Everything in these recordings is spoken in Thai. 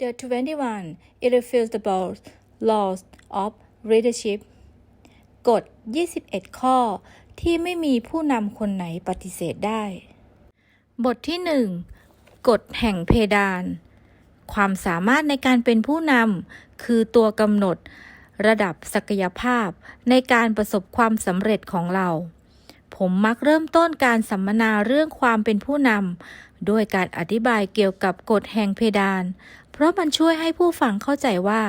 The 21 Irrefutable Laws of Leadership กฎ 21 ข้อ ที่ไม่มีผู้นำคนไหนปฏิเสธได้ บทที่ 1 กฎแห่งเพดาน ความสามารถในการเป็นผู้นำคือตัวกำหนด ระดับศักยภาพในการประสบความสำเร็จของเรา ผมมักเริ่มต้นการสัมมนาเรื่องความเป็นผู้นำด้วยการอธิบายเกี่ยวกับกฎแห่งเพดาน เพราะมันช่วยให้ผู้ฟังเข้าใจว่า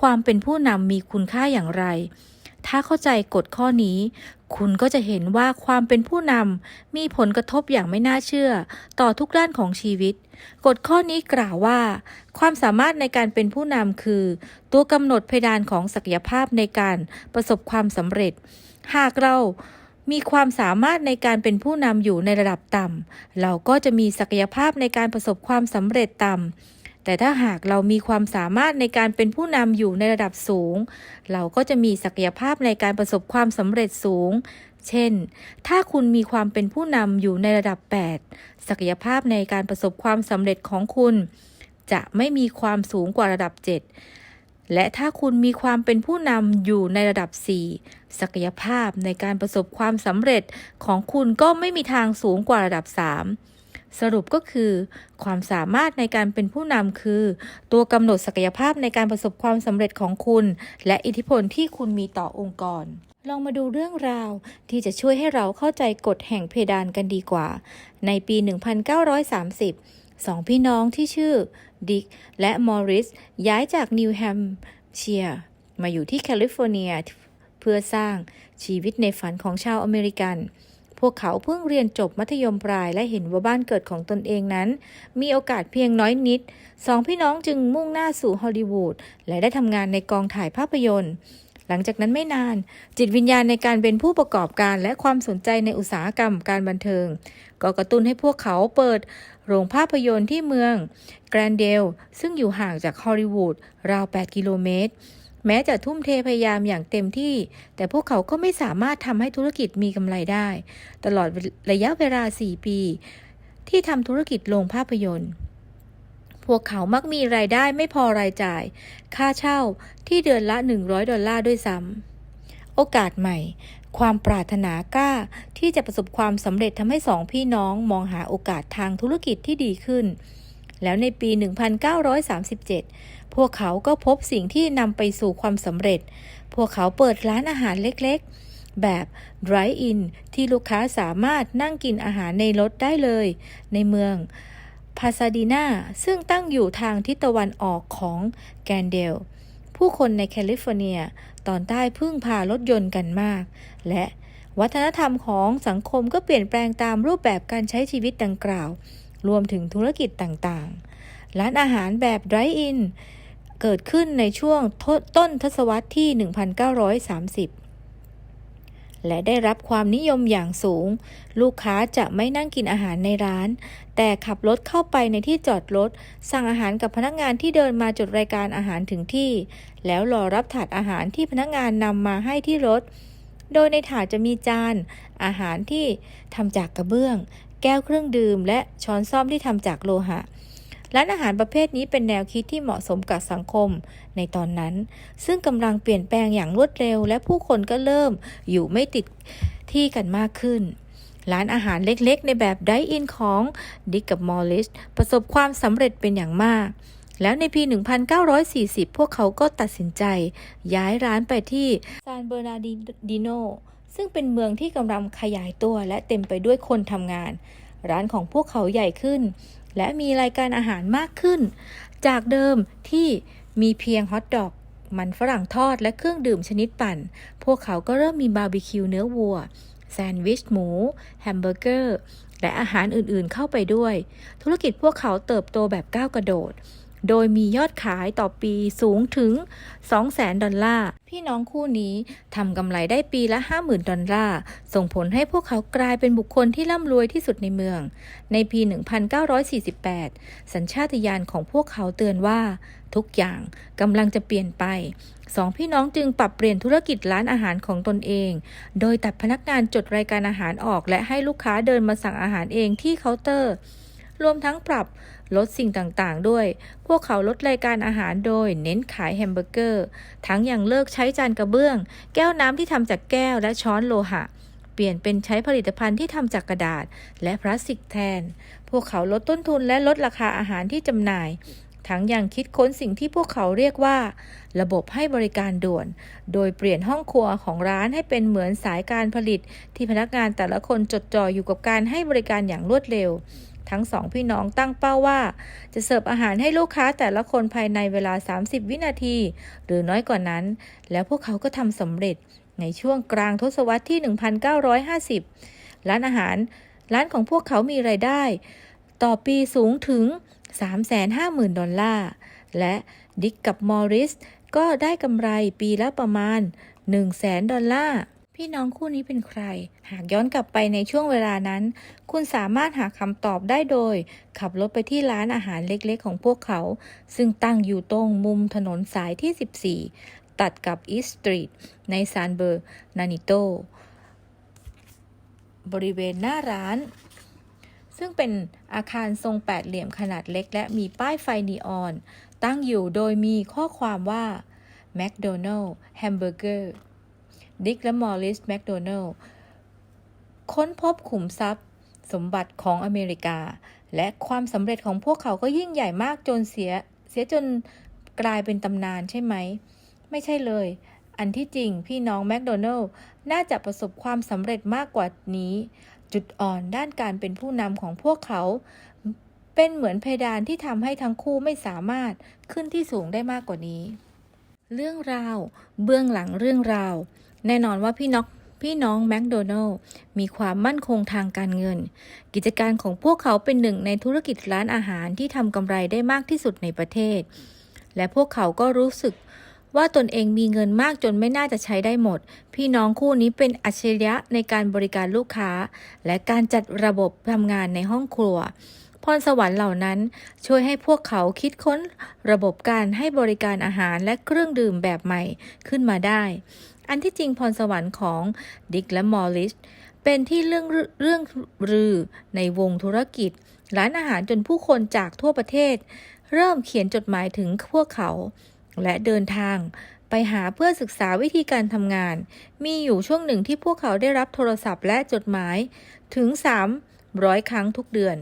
ความเป็นผู้นำมีคุณค่าอย่างไร ถ้าเข้าใจกฎข้อนี้ คุณก็จะเห็นว่าความเป็นผู้นำมีผลกระทบอย่างไม่น่าเชื่อ ต่อทุกด้านของชีวิต กฎข้อนี้กล่าวว่า ความสามารถในการเป็นผู้นำคือ ตัวกำหนดเพดานของศักยภาพในการประสบความสำเร็จ หากเรามีความสามารถในการเป็นผู้นำอยู่ในระดับต่ำ เราก็จะมีศักยภาพในการประสบความสำเร็จต่ำ แต่ถ้าหากเรามีความสามารถในการเป็นผู้นำอยู่ในระดับสูง เราก็จะมีศักยภาพในการประสบความสำเร็จสูง เช่น ถ้าคุณมีความเป็นผู้นำอยู่ในระดับ 8 ศักยภาพในการประสบความสำเร็จของคุณ จะไม่มีความสูงกว่าระดับ 7 และถ้าคุณมีความเป็นผู้นำอยู่ในระดับ 4 ศักยภาพในการประสบความสำเร็จของคุณก็ไม่มีทางสูงกว่าระดับ 3 สรุปก็คือ ความสามารถในการเป็นผู้นำคือ ตัวกำหนดศักยภาพในการประสบความสำเร็จของคุณ และอิทธิพลที่คุณมีต่อองค์กร ลองมาดูเรื่องราวที่จะช่วยให้เราเข้าใจกฎแห่งเพดานกันดีกว่า ในปี 1930 สองพี่น้องที่ชื่อ ดิกและมอริส ย้ายจากนิวแฮมเชียร์มาอยู่ที่แคลิฟอร์เนียเพื่อสร้างชีวิตในฝันของชาวอเมริกัน พวกเขาเพิ่งเรียนจบมัธยมปลายและเห็นว่าบ้านเกิดของตนเองนั้น มีโอกาสเพียงน้อยนิด สองพี่น้องจึงมุ่งหน้าสู่ฮอลลีวูดและได้ทำงานในกองถ่ายภาพยนตร์หลังจากนั้นไม่นาน จิตวิญญาณในการเป็นผู้ประกอบการและความสนใจในอุตสาหกรรมการบันเทิง ก็กระตุ้นให้พวกเขาเปิดโรงภาพยนตร์ที่เมืองแกรนเดลซึ่งอยู่ห่างจากฮอลลีวูดราว 8 กิโลเมตร แม้จะทุ่มเทพยายามอย่างเต็มที่ แต่พวกเขาก็ไม่สามารถทำให้ธุรกิจมีกำไรได้ ตลอดระยะเวลา 4 ปี ที่ทำธุรกิจโรงภาพยนตร์พวกเขามักมีรายได้ไม่พอรายจ่าย ค่าเช่าที่เดือนละ 100 ดอลลาร์ด้วยซ้ำ โอกาสใหม่ ความปรารถนากล้าที่จะประสบความสำเร็จทำให้สองพี่น้องมองหาโอกาสทางธุรกิจที่ดีขึ้น แล้วในปี 1937 พวกเขาก็พบสิ่งที่นำไปสู่ความสำเร็จ พวกเขาเปิดร้านอาหารเล็กๆ แบบ Drive-In ที่ลูกค้าสามารถนั่งกินอาหารในรถได้เลย ในเมืองพาซาดีนาซึ่งตั้งอยู่ทางทิศตะวันออกของแกนเดล ผู้คนในแคลิฟอร์เนียตอนใต้พึ่งพารถยนต์กันมาก และวัฒนธรรมของสังคมก็เปลี่ยนแปลงตามรูปแบบการใช้ชีวิตดังกล่าว รวมถึงธุรกิจต่างๆ ร้านอาหารแบบ Drive-In เกิดขึ้นในช่วงต้นทศวรรษที่ 1930 และได้รับความนิยมอย่างสูง ลูกค้าจะไม่นั่งกินอาหารในร้าน แต่ขับรถเข้าไปในที่จอดรถ สั่งอาหารกับพนักงานที่เดินมาจดรายการอาหารถึงที่ แล้วรอรับถาดอาหารที่พนักงานนำมาให้ที่รถ โดยในถาดจะมีจาน อาหารที่ทำจากกระเบื้อง แก้วเครื่องดื่ม และช้อนซ่อมที่ทำจากโลหะ ร้านอาหารประเภทนี้เป็นแนวคิดที่เหมาะสมกับสังคมในตอนนั้น ซึ่งกำลังเปลี่ยนแปลงอย่างรวดเร็ว และผู้คนก็เริ่มอยู่ไม่ติดที่กันมากขึ้นร้านอาหารเล็กๆ ในแบบไดอินของดิกกับมอลลิสประสบความสำเร็จเป็นอย่างมาก แล้วในปี 1940 พวกเขาก็ตัดสินใจ ย้ายร้านไปที่ซานเบอร์นาร์ดิโนซึ่งเป็นเมืองที่กำลังขยายตัวและเต็มไปด้วยคนทำงาน ร้านของพวกเขาใหญ่ขึ้น และมีรายการอาหารมากขึ้น จากเดิมที่มีเพียงฮอทดอกมันฝรั่งทอดและเครื่องดื่มชนิดปั่น พวกเขาก็เริ่มมีบาร์บีคิวเนื้อวัว แซนด์วิชหมู แฮมเบอร์เกอร์ และอาหารอื่นๆเข้าไปด้วย ธุรกิจพวกเขาเติบโตแบบก้าวกระโดด โดยมียอดขายต่อปีสูงถึง 200,000 ดอลลาร์ พี่น้องคู่นี้ทำกำไรได้ปีละ 50,000 ดอลลาร์ ส่งผลให้พวกเขากลายเป็นบุคคลที่ร่ำรวยที่สุดในเมือง ในปี 1948 สัญชาตญาณของพวกเขาเตือนว่า ทุกอย่างกำลังจะเปลี่ยนไปสองพี่น้องจึงปรับเปลี่ยนธุรกิจร้านอาหารของตนเอง โดยตัดพนักงานจดรายการอาหารออก และให้ลูกค้าเดินมาสั่งอาหารเองที่เคาน์เตอร์ รวมทั้งปรับลดสิ่งต่างๆ ด้วย พวกเขาลดรายการอาหารโดยเน้นขายแฮมเบอร์เกอร์ ทั้งยังเลิกใช้จานกระเบื้อง แก้วน้ำที่ทำจากแก้วและช้อนโลหะ เปลี่ยนเป็นใช้ผลิตภัณฑ์ที่ทำจากกระดาษ และพลาสติกแทน พวกเขาลดต้นทุนและลดราคาอาหารที่จำหน่ายทั้งยังคิดค้นสิ่งที่พวกเขาเรียกว่า ระบบให้บริการด่วน โดยเปลี่ยนห้องครัวของร้านให้เป็นเหมือนสายการผลิต ที่พนักงานแต่ละคนจดจ่ออยู่กับการให้บริการอย่างรวดเร็ว ทั้งสองพี่น้องตั้งเป้าว่า จะเสิร์ฟอาหารให้ลูกค้าแต่ละคนภายในเวลา 30 วินาที หรือน้อยกว่านั้น แล้วพวกเขาก็ทำสำเร็จในช่วงกลางทศวรรษที่ 1950 ร้านอาหาร ร้านของพวกเขามีไรายได้ ต่อปีสูงถึง 350,000 ดอลลาร์ และดิกกับมอริสก็ได้กำไรปีละประมาณ 100,000 ดอลลาร์ พี่น้องคู่นี้เป็นใคร หากย้อนกลับไปในช่วงเวลานั้น คุณสามารถหาคำตอบได้โดย ขับรถไปที่ร้านอาหารเล็กๆ ของพวกเขา ซึ่งตั้งอยู่ตรงมุมถนนสายที่ 14 ตัดกับอีสต์สตรีทในซานเบอร์นานิโต บริเวณหน้าร้านซึ่งเป็นอาคารทรงแปดเหลี่ยมขนาดเล็ก และมีป้ายไฟนีออน ตั้งอยู่โดยมีข้อความว่า McDonald Hamburger ดิกและมอริสแมคโดนัลล์ค้นพบขุมทรัพย์ สมบัติของอเมริกา และความสำเร็จของพวกเขาก็ยิ่งใหญ่มากจนเสียเสียจนกลายเป็นตำนานใช่ไหม ไม่ใช่เลย อันที่จริงพี่น้องแมคโดนัลล์น่าจะประสบความสำเร็จมากกว่านี้ จุดอ่อนด้านการเป็นผู้นำของพวกเขา เป็นเหมือนเพดานที่ทำให้ทั้งคู่ไม่สามารถขึ้นที่สูงได้มากกว่านี้ เรื่องราว เบื้องหลังเรื่องราว แน่นอนว่าพี่น้องพี่น้องแมคโดนัลล์มีความมั่นคงทางการเงิน กิจการของพวกเขาเป็นหนึ่งในธุรกิจร้านอาหารที่ทำกำไรได้มากที่สุดในประเทศ และพวกเขาก็รู้สึกว่าตนเองมีเงินมากจนไม่น่าจะใช้ได้หมด พี่น้องคู่นี้เป็นอัจฉริยะในการบริการลูกค้า และการจัดระบบทำงานในห้องครัว พรสวรรค์เหล่านั้นช่วยให้พวกเขาคิดค้นระบบการให้บริการอาหารและเครื่องดื่มแบบใหม่ขึ้นมาได้ อันที่จริงพรสวรรค์ของดิกและมอริสเป็นที่เรื่องเรื่องรือในวงธุรกิจ ร้านอาหารจนผู้คนจากทั่วประเทศ เริ่มเขียนจดหมายถึงพวกเขา และเดินทางไปหาเพื่อศึกษาวิธีการทำงาน มีอยู่ช่วงหนึ่งที่พวกเขาได้รับโทรศัพท์และจดหมายถึง 300 ครั้งทุกเดือน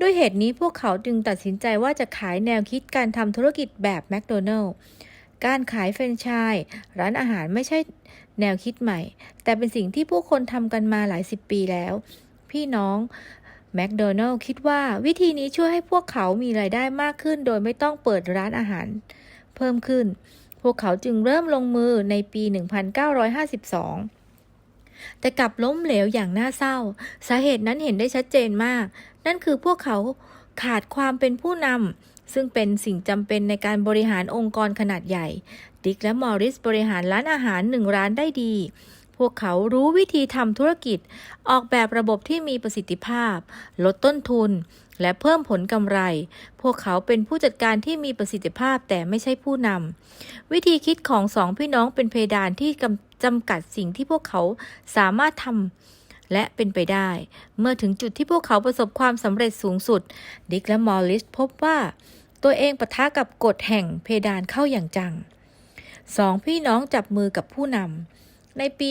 ด้วยเหตุนี้พวกเขาจึงตัดสินใจว่าจะขายแนวคิดการทำธุรกิจแบบแมคโดนัลล์ การขายแฟรนไชส์ร้านอาหารไม่ใช่แนวคิดใหม่ แต่เป็นสิ่งที่ผู้คนทำกันมาหลายสิบปีแล้ว พี่น้องแมคโดนัลล์คิดว่าวิธีนี้ช่วยให้พวกเขามีรายได้มากขึ้น โดยไม่ต้องเปิดร้านอาหาร เพิ่มขึ้น พวกเขาจึงเริ่มลงมือในปี 1952แต่กลับล้มเหลวอย่างน่าเศร้า สาเหตุนั้นเห็นได้ชัดเจนมาก นั่นคือพวกเขาขาดความเป็นผู้นำ ซึ่งเป็นสิ่งจำเป็นในการบริหารองค์กรขนาดใหญ่ ดิกและมอริสบริหารร้านอาหารหนึ่งร้านได้ดี พวกเขารู้วิธีทำธุรกิจ ออกแบบระบบที่มีประสิทธิภาพ ลดต้นทุน และเพิ่มผลกำไร พวกเขาเป็นผู้จัดการที่มีประสิทธิภาพแต่ไม่ใช่ผู้นำ วิธีคิดของสองพี่น้องเป็นเพดานที่จำกัดสิ่งที่พวกเขาสามารถทำและเป็นไปได้ เมื่อถึงจุดที่พวกเขาประสบความสำเร็จสูงสุด ดิกและมอริสพบว่า ตัวเองปะทะกับกฎแห่งเพดานเข้าอย่างจังสองพี่น้องจับมือกับผู้นำในปี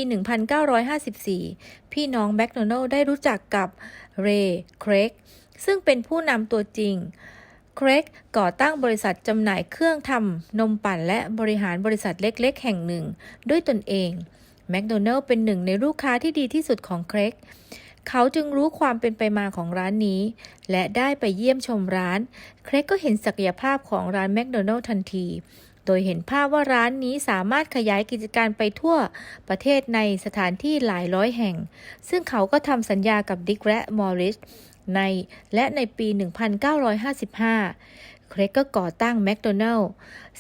1954 พี่น้องแมคโดนัลได้รู้จักกับเรย์เครกซึ่งเป็นผู้นำตัวจริงเครกก่อตั้งบริษัทจำหน่ายเครื่องทำนมปั่นและบริหารบริษัทเล็กๆ แห่งหนึ่ง ด้วยตนเองแมคโดนัลเป็นหนึ่งในลูกค้าที่ดีที่สุดของเครก เขาจึงรู้ความเป็นไปมาของร้านนี้ และได้ไปเยี่ยมชมร้าน เครกก็เห็นศักยภาพของร้านแมคโดนัลด์ทันที โดยเห็นภาพว่าร้านนี้สามารถขยายกิจการไปทั่วประเทศในสถานที่หลายร้อยแห่ง ซึ่งเขาก็ทำสัญญากับดิกและมอริสในและในปี 1955 เครกก็ก่อตั้ง McDonald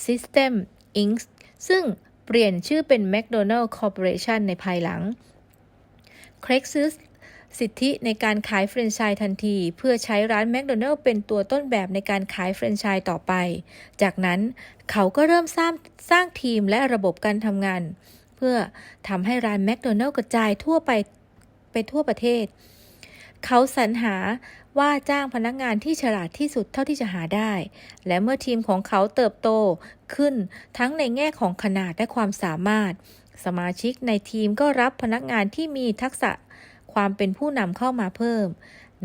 System Inc. ซึ่งเปลี่ยนชื่อเป็น McDonald Corporation ในภายหลัง เครกซื้อ สิทธิในการขายแฟรนไชส์ทันที เพื่อใช้ร้านแมคโดนัลล์เป็นตัวต้นแบบในการขายแฟรนไชส์ต่อไป จากนั้นเขาก็เริ่มสร้างสร้างทีมและระบบการทำงาน เพื่อทำให้ร้านแมคโดนัลล์กระจายทั่วไปไปทั่วประเทศ เขาสรรหาว่าจ้างพนักงานที่ฉลาดที่สุดเท่าที่จะหาได้ และเมื่อทีมของเขาเติบโตขึ้นทั้งในแง่ของขนาดและความสามารถ สมาชิกในทีมก็รับพนักงานที่มีทักษะ ความเป็นผู้นำเข้ามาเพิ่ม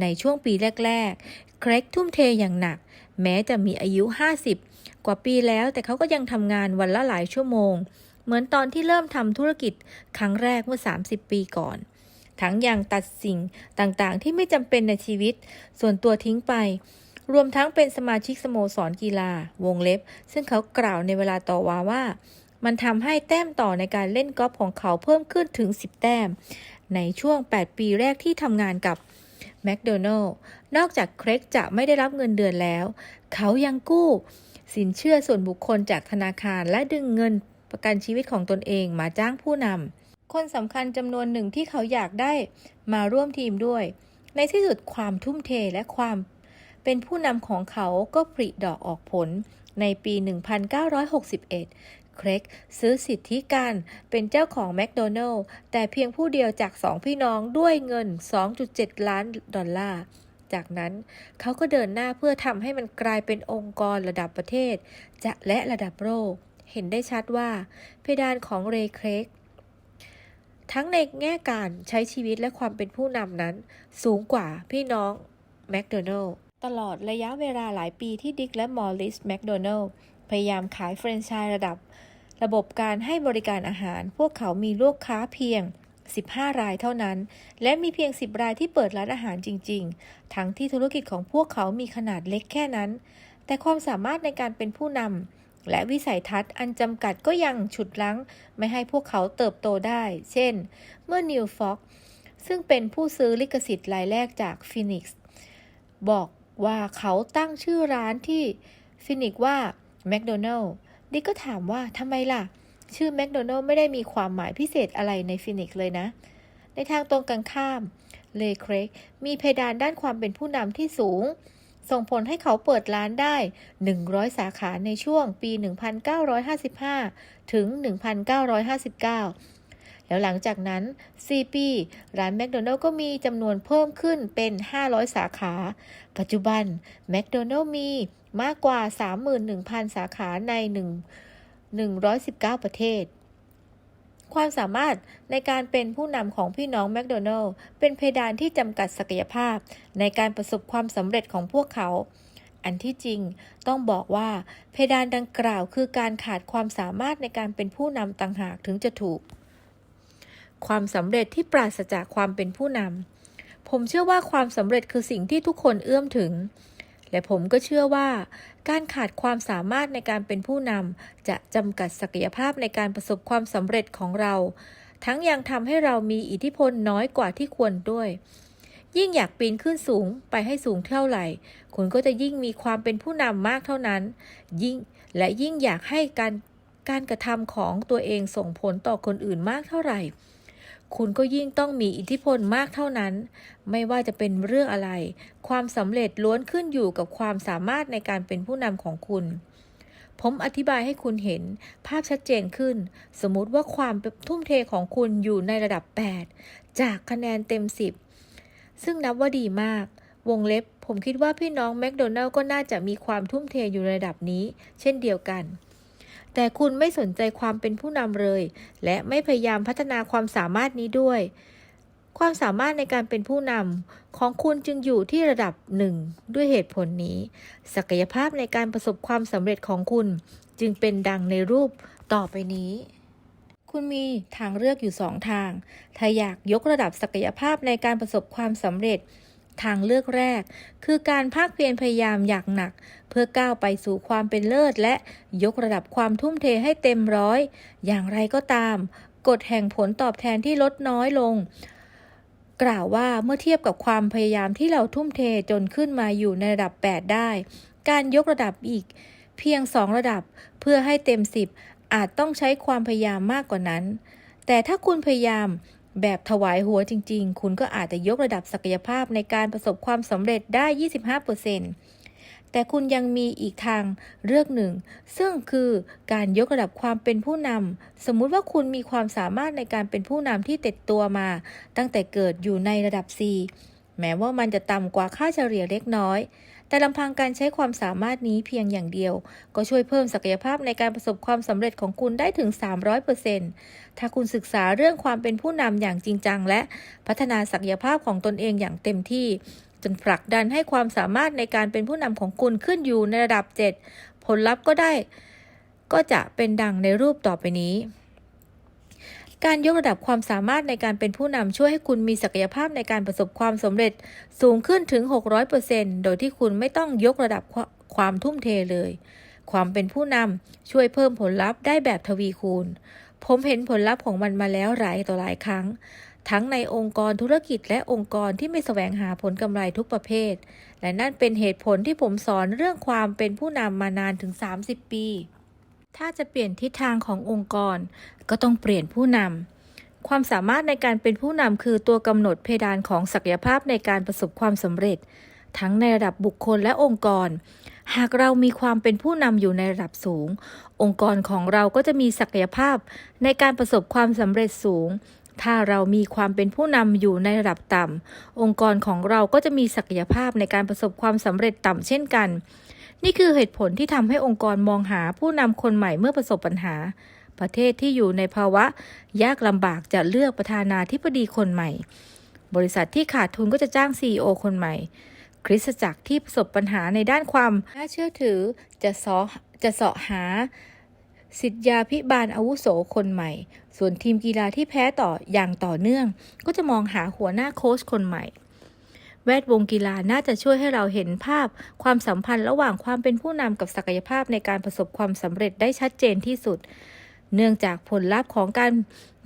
ในช่วงปีแรกๆ เครกทุ่มเทอย่างหนัก แม้จะมีอายุ 50 กว่าปีแล้ว แต่เขาก็ยังทำงานวันละหลายชั่วโมง เหมือนตอนที่เริ่มทำธุรกิจครั้งแรกเมื่อ 30 ปีก่อน ทั้งยังตัดสิ่งต่างๆ ที่ไม่จำเป็นในชีวิต ส่วนตัวทิ้งไป รวมทั้งเป็นสมาชิกสโมสรกีฬา วงเล็บ ซึ่งเขากล่าวในเวลาต่อว่าว่ามันทำให้แต้มต่อในการเล่นกอล์ฟของเขาเพิ่มขึ้นถึง 10 แต้ม ในช่วง 8 ปีแรกที่ทำงานกับแมคโดนัลล์นอกจากเครกจะไม่ได้รับเงินเดือนแล้ว เขายังกู้ สินเชื่อส่วนบุคคลจากธนาคารและดึงเงินประกันชีวิตของตนเองมาจ้างผู้นำคนสำคัญจำนวนหนึ่งที่เขาอยากได้มาร่วมทีมด้วย ในที่สุดความทุ่มเทและความเป็นผู้นำของเขาก็ผลิดอกออกผลในปี 1961 เครกซื้อสิทธิการเป็นเจ้าของแมคโดนัลล์แต่เพียงผู้เดียวจากสองพี่น้องด้วยเงิน 2.7 ล้านดอลลาร์ จากนั้นเขาก็เดินหน้าเพื่อทำให้มันกลายเป็นองค์กรระดับประเทศ จะและระดับโลก เห็นได้ชัดว่า เพดานของเรย์เครกทั้งในแง่การใช้ชีวิตและความเป็นผู้นำนั้น สูงกว่าพี่น้องแมคโดนัลล์ตลอดระยะเวลาหลายปีที่ดิกและมอลลิสแมคโดนัลล์พยายามขายแฟรนไชส์ระดับ ระบบการให้บริการอาหาร พวกเขามีลูกค้าเพียง 15 รายเท่านั้น และมีเพียง 10 รายที่เปิดร้านอาหารจริง ๆ ทั้งที่ธุรกิจของพวกเขามีขนาดเล็กแค่นั้น แต่ความสามารถในการเป็นผู้นำและวิสัยทัศน์อันจำกัดก็ยังฉุดรั้ง ไม่ให้พวกเขาเติบโตได้ เช่น เมื่อนิวฟ็อกซึ่งเป็นผู้ซื้อลิขสิทธิ์รายแรกจากฟินิกซ์บอกว่าเขาตั้งชื่อร้านที่ฟินิกซ์ว่าแมคโดนัลล์ ดิกก็ถามว่าทำไมล่ะ ชื่อแมคโดนัลล์ไม่ได้มีความหมายพิเศษอะไรในฟินิกซ์เลยนะ ในทางตรงกันข้าม เลเครกมีเพดานด้านความเป็นผู้นำที่สูง ส่งผลให้เขาเปิดร้านได้ 100 สาขาในช่วงปี 1955 ถึง 1959 แล้วหลังจากนั้น 4 ปี ร้านแมคโดนัลล์ก็มีจำนวนเพิ่มขึ้นเป็น 500 สาขา ปัจจุบันแมคโดนัลล์มีมากกว่า 31,000 สาขาใน 1 119 ประเทศ ความสามารถในการเป็นผู้นำของพี่น้องแมคโดนัลล์เป็นเพดานที่จำกัดศักยภาพในการประสบความสำเร็จของพวกเขาอันที่จริงต้องบอกว่าเพดานดังกล่าวคือการขาดความสามารถในการเป็นผู้นำต่างหากถึงจะถูก ความสำเร็จที่ปราศจากความเป็นผู้นำผมเชื่อว่าความสำเร็จคือสิ่งที่ทุกคนเอื้อมถึง และผมก็เชื่อว่า การขาดความสามารถในการเป็นผู้นำจะจำกัดศักยภาพในการประสบความสำเร็จของเรา ทั้งยังทำให้เรามีอิทธิพลน้อยกว่าที่ควรด้วย ยิ่งอยากปีนขึ้นสูงไปให้สูงเท่าไหร่ คุณก็จะยิ่งมีความเป็นผู้นำมากเท่านั้น ยิ่งและยิ่งอยากให้การการกระทำของตัวเองส่งผลต่อคนอื่นมากเท่าไหร่ คุณก็ยิ่งต้องมีอิทธิพลมากเท่านั้น ไม่ว่าจะเป็นเรื่องอะไร ความสำเร็จล้วนขึ้นอยู่กับความสามารถในการเป็นผู้นำของคุณ ผมอธิบายให้คุณเห็นภาพชัดเจนขึ้น สมมติว่าความทุ่มเทของคุณอยู่ในระดับ 8 จากคะแนนเต็ม 10 ซึ่งนับว่าดีมาก วงเล็บ ผมคิดว่าพี่น้องแมคโดนัลล์ก็น่าจะมีความทุ่มเทอยู่ในระดับนี้ เช่นเดียวกัน แต่คุณไม่สนใจความเป็นผู้นำเลย และไม่พยายามพัฒนาความสามารถนี้ด้วย ความสามารถในการเป็นผู้นำของคุณจึงอยู่ที่ระดับหนึ่งด้วยเหตุผลนี้ ศักยภาพในการประสบความสำเร็จของคุณ จึงเป็นดังในรูปต่อไปนี้คุณมีทางเลือกอยู่สองทาง ถ้าอยากยกระดับศักยภาพในการประสบความสำเร็จ ทางเลือกแรก คือการภาคเพียรพยายามอย่างหนัก เพื่อก้าวไปสู่ความเป็นเลิศ และยกระดับความทุ่มเทให้เต็มร้อย อย่างไรก็ตามกฎแห่งผลตอบแทนที่ลดน้อยลง กล่าวว่าเมื่อเทียบกับความพยายามที่เราทุ่มเทจนขึ้นมาอยู่ในระดับ 8 ได้ การยกระดับอีก เพียง 2 ระดับเพื่อให้เต็ม 10 อาจต้องใช้ความพยายามมากกว่านั้น แต่ถ้าคุณพยายาม แบบถวายหัวจริง ๆ คุณก็อาจจะยกระดับศักยภาพในการประสบความสำเร็จได้ 25%แต่คุณยังมีอีกทางเลือกหนึ่ง ซึ่งคือการยกระดับความเป็นผู้นำ สมมุติว่าคุณมีความสามารถในการเป็นผู้นำที่ติดตัวมา ตั้งแต่เกิดอยู่ในระดับ4แแม้ว่ามันจะต่ำกว่าค่าเฉลี่ยเล็กน้อย แต่ลำพังการใช้ความสามารถนี้เพียงอย่างเดียว ก็ช่วยเพิ่มศักยภาพในการประสบความสำเร็จของคุณได้ถึง 300%ถ้าคุณศึกษาเรื่องความเป็นผู้นำอย่างจริงจัง และพัฒนาศักยภาพของตนเองอย่างเต็มที่ จนผลักดันให้ความสามารถในการเป็นผู้นำของคุณขึ้นอยู่ในระดับ 7 ผลลัพธ์ก็ได้ ก็จะเป็นดังในรูปต่อไปนี้ การยกระดับความสามารถในการเป็นผู้นำช่วยให้คุณมีศักยภาพในการประสบความสำเร็จสูงขึ้นถึง 600%โดยที่คุณไม่ต้องยกระดับความทุ่มเทเลย ความเป็นผู้นำช่วยเพิ่มผลลัพธ์ได้แบบทวีคูณ ผมเห็นผลลัพธ์ของมันมาแล้วหลายต่อหลายครั้ง ทั้งในองค์กรธุรกิจและองค์กรที่ไม่แสวงหาผลกำไรทุกประเภท และนั่นเป็นเหตุผลที่ผมสอนเรื่องความเป็นผู้นำมานานถึง 30 ปี ถ้าจะเปลี่ยนทิศทางขององค์กร ก็ต้องเปลี่ยนผู้นำ ความสามารถในการเป็นผู้นำคือตัวกำหนดเพดานของศักยภาพในการประสบความสำเร็จ ทั้งในระดับบุคคลและองค์กร หากเรามีความเป็นผู้นำอยู่ในระดับสูง องค์กรของเราก็จะมีศักยภาพในการประสบความสำเร็จสูง ถ้าเรามีความเป็นผู้นำอยู่ในระดับต่ำองค์กรของเราก็จะมีศักยภาพในการประสบความสำเร็จต่ำเช่นกัน นี่คือเหตุผลที่ทำให้องค์กรมองหาผู้นำคนใหม่เมื่อประสบปัญหา ประเทศที่อยู่ในภาวะ ยากลำบากจะเลือกประธานาธิบดีคนใหม่ บริษัทที่ขาดทุนก็จะจ้าง CEO คนใหม่ คริสตจักรที่ประสบปัญหาในด้านความน่าเชื่อถือจะสอจะเสาะหาสิทธยาพิบาลอาวุโสคนใหม่ ส่วนทีมกีฬาที่แพ้ต่ออย่างต่อเนื่อง ก็จะมองหาหัวหน้าโค้ชคนใหม่ แวดวงกีฬาน่าจะช่วยให้เราเห็นภาพ ความสัมพันธ์ระหว่างความเป็นผู้นำกับศักยภาพในการประสบความสำเร็จได้ชัดเจนที่สุด เนื่องจากผลลัพธ์ของการ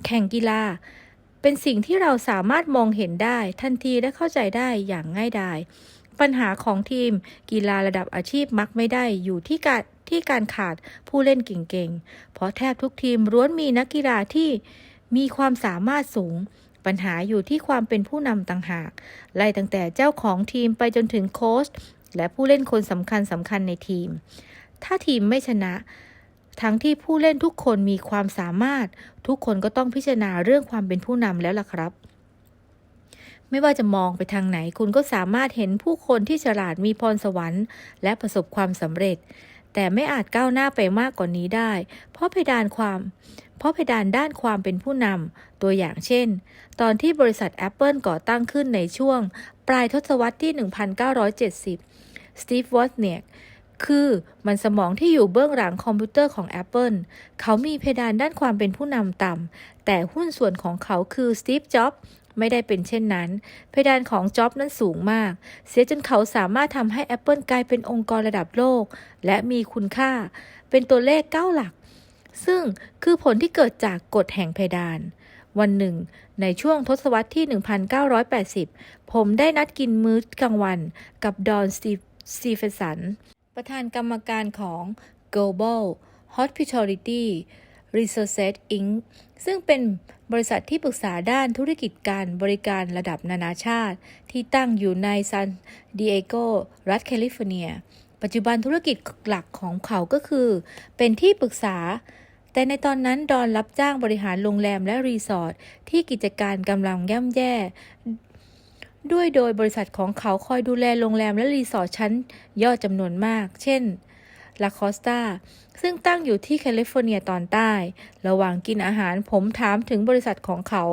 แข่งกีฬา เป็นสิ่งที่เราสามารถมองเห็นได้ทันทีและเข้าใจได้อย่างง่ายดายปัญหาของทีมกีฬาระดับอาชีพมักไม่ได้อยู่ที่การที่การขาดผู้เล่นเก่งๆ เพราะแทบทุกทีมล้วนมีนักกีฬาที่มีความสามารถสูง ปัญหาอยู่ที่ความเป็นผู้นำต่างหาก ไล่ตั้งแต่เจ้าของทีมไปจนถึงโค้ชและผู้เล่นคนสำคัญสำคัญในทีม ถ้าทีมไม่ชนะ ทั้งที่ผู้เล่นทุกคนมีความสามารถ ทุกคนก็ต้องพิจารณาเรื่องความเป็นผู้นำแล้วล่ะครับไม่ว่าจะมองไปทางไหนคุณก็สามารถเห็นผู้คนที่ฉลาดมีพรสวรรค์ และประสบความสำเร็จ แต่ไม่อาจก้าวหน้าไปมากกว่านนี้ได้ เพราะเพดานความ เพราะเพดานด้านความเป็นผู้นำตัวอย่างเช่น ตอนที่บริษัท Apple ก่อตั้งขึ้นในช่วง ปลายทศวรรษที่ 1970 สตีฟ วอตเนียก คือมันสมองที่อยู่เบื้องหลังคอมพิวเตอร์ของ Apple เขามีเพดานด้านความเป็นผู้นำต่ำ แต่หุ้นส่วนของเขาคือสตีฟ จ็อบส์ไม่ได้เป็นเช่นนั้น เพดานของจ็อบนั้นสูงมาก เสียจนเขาสามารถทำให้ Apple กลายเป็นองค์กรระดับโลก และมีคุณค่า เป็นตัวเลข9หลัก ซึ่งคือผลที่เกิดจากกฎแห่งเพดาน วันหนึ่ง ในช่วงทศวรรษที่ 1980 ผมได้นัดกินมื้อกลางวันกับดอนสตีเฟสัน ประธานกรรมการของ Global Hospitality Resources Inc. ซึ่งเป็นบริษัทที่ปรึกษาด้านธุรกิจการบริการระดับนานาชาติ ที่ตั้งอยู่ในซานดิเอโกรัฐแคลิฟอร์เนีย ปัจจุบันธุรกิจหลักของเขาก็คือ เป็นที่ปรึกษา แต่ในตอนนั้นดอนรับจ้างบริหารโรงแรมและรีสอร์ทที่กิจการกำลังย่ำแย่ ด้วยโดยบริษัทของเขาคอยดูแลโรงแรมและรีสอร์ทชั้นยอดจำนวนมาก เช่นลาคอสตาซึ่งตั้งอยู่ที่แคลิฟอร์เนียตอนใต้ ระหว่างกินอาหารผมถามถึงบริษัทของเขา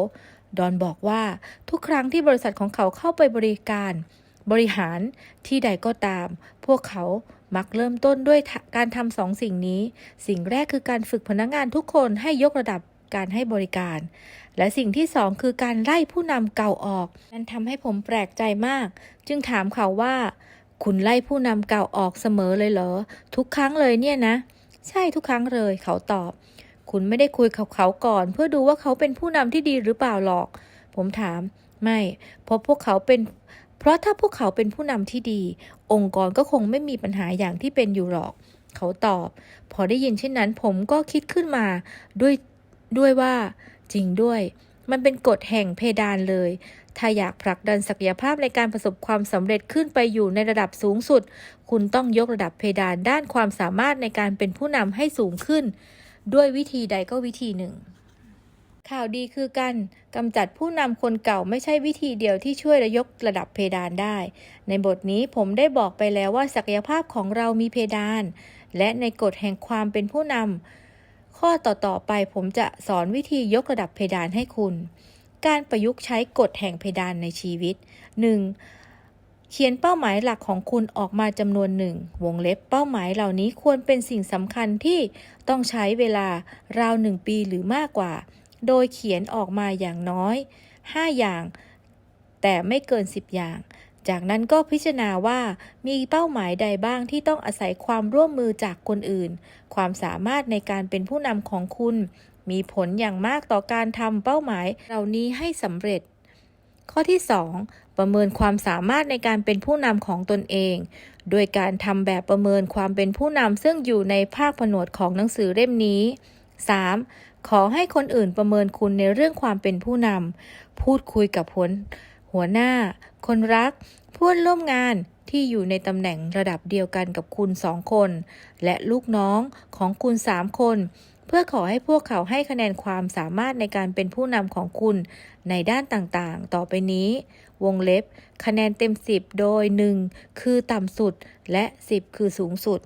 ดอนบอกว่าทุกครั้งที่บริษัทของเขาเข้าไปบริการ บริหารที่ใดก็ตาม พวกเขามักเริ่มต้นด้วยการทำสองสิ่งนี้ สิ่งแรกคือการฝึกพนักงานทุกคนให้ยกระดับการให้บริการ และสิ่งที่สองคือการไล่ผู้นำเก่าออก นั่นทำให้ผมแปลกใจมาก จึงถามเขาว่า คุณไล่ผู้นำเก่าออกเสมอเลยเหรอ ทุกครั้งเลยเนี่ยนะ ใช่ทุกครั้งเลย เขาตอบ คุณไม่ได้คุยกับเขาก่อน เพื่อดูว่าเขาเป็นผู้นำที่ดีหรือเปล่าหรอก ผมถาม ไม่เพราะพวกเขาเป็น เพราะถ้าพวกเขาเป็นผู้นำที่ดี องค์กรก็คงไม่มีปัญหาอย่างที่เป็นอยู่หรอกเขาตอบ พอได้ยินเช่นนั้นผมก็คิดขึ้นมาด้วยด้วยว่า จริงด้วย มันเป็นกฎแห่งเพดานเลย ถ้าอยากผลักดันศักยภาพในการประสบความสำเร็จขึ้นไปอยู่ในระดับสูงสุด คุณต้องยกระดับเพดานด้านความสามารถในการเป็นผู้นำให้สูงขึ้น ด้วยวิธีใดก็วิธีหนึ่งข่าวดีคือการกำจัดผู้นำคนเก่าไม่ใช่วิธีเดียวที่ช่วยระยกระดับเพดานได้ ในบทนี้ผมได้บอกไปแล้วว่าศักยภาพของเรามีเพดาน และในกฎแห่งความเป็นผู้นำ ข้อต่อๆไปผมจะสอนวิธียกระดับเพดานให้คุณ การประยุกต์ใช้กฎแห่งเพดานในชีวิต 1. เขียนเป้าหมายหลักของคุณออกมาจำนวนหนึ่ง วงเล็บเป้าหมายเหล่านี้ควรเป็นสิ่งสำคัญที่ต้องใช้เวลาราวหนึ่งปีหรือมากกว่า โดยเขียนออกมาอย่างน้อย 5 อย่าง แต่ไม่เกิน 10 อย่าง จากนั้นก็พิจารณาว่ามีเป้าหมายใดบ้างที่ต้องอาศัยความร่วมมือจากคนอื่น ความสามารถในการเป็นผู้นำของคุณ มีผลอย่างมากต่อการทำเป้าหมายเหล่านี้ให้สำเร็จ ข้อที่ 2 ประเมินความสามารถในการเป็นผู้นำของตนเอง โดยการทำแบบประเมินความเป็นผู้นำซึ่งอยู่ในภาคผนวดของหนังสือเล่มนี้ 3. ขอให้คนอื่นประเมินคุณในเรื่องความเป็นผู้นำพูดคุยกับหัวหัวหน้า คนรักเพื่อนร่วมงานที่อยู่ในตำแหน่งระดับเดียวกันกับคุณสองคน และลูกน้องของคุณสามคน เพื่อขอให้พวกเขาให้คะแนนความสามารถในการเป็นผู้นำของคุณในด้านต่างๆ ต่อไปนี้ วงเล็บ คะแนนเต็ม 10 โดย 1 คือต่ำสุด และ 10 คือสูงสุด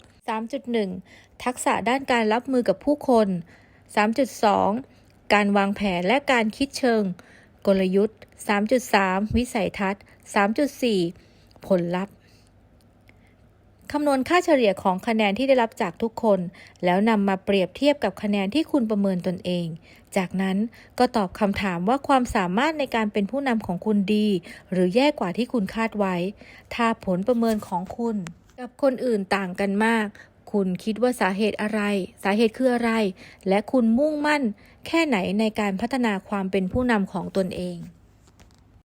3.1 ทักษะด้านการรับมือกับผู้คน 3.2 การวางแผนและการคิดเชิง กลยุทธ์ 3.3 วิสัยทัศน์ 3.4 ผลลัพธ์ คำนวณค่าเฉลี่ยของคะแนนที่ได้รับจากทุกคน แล้วนำมาเปรียบเทียบกับคะแนนที่คุณประเมินตนเอง จากนั้นก็ตอบคำถามว่าความสามารถในการเป็นผู้นำของคุณดี หรือแย่กว่าที่คุณคาดไว้ ถ้าผลประเมินของคุณ กับคนอื่นต่างกันมากคุณคิดว่าสาเหตุอะไร สาเหตุคืออะไร และคุณมุ่งมั่น แค่ไหนในการพัฒนาความเป็นผู้นำของตนเอง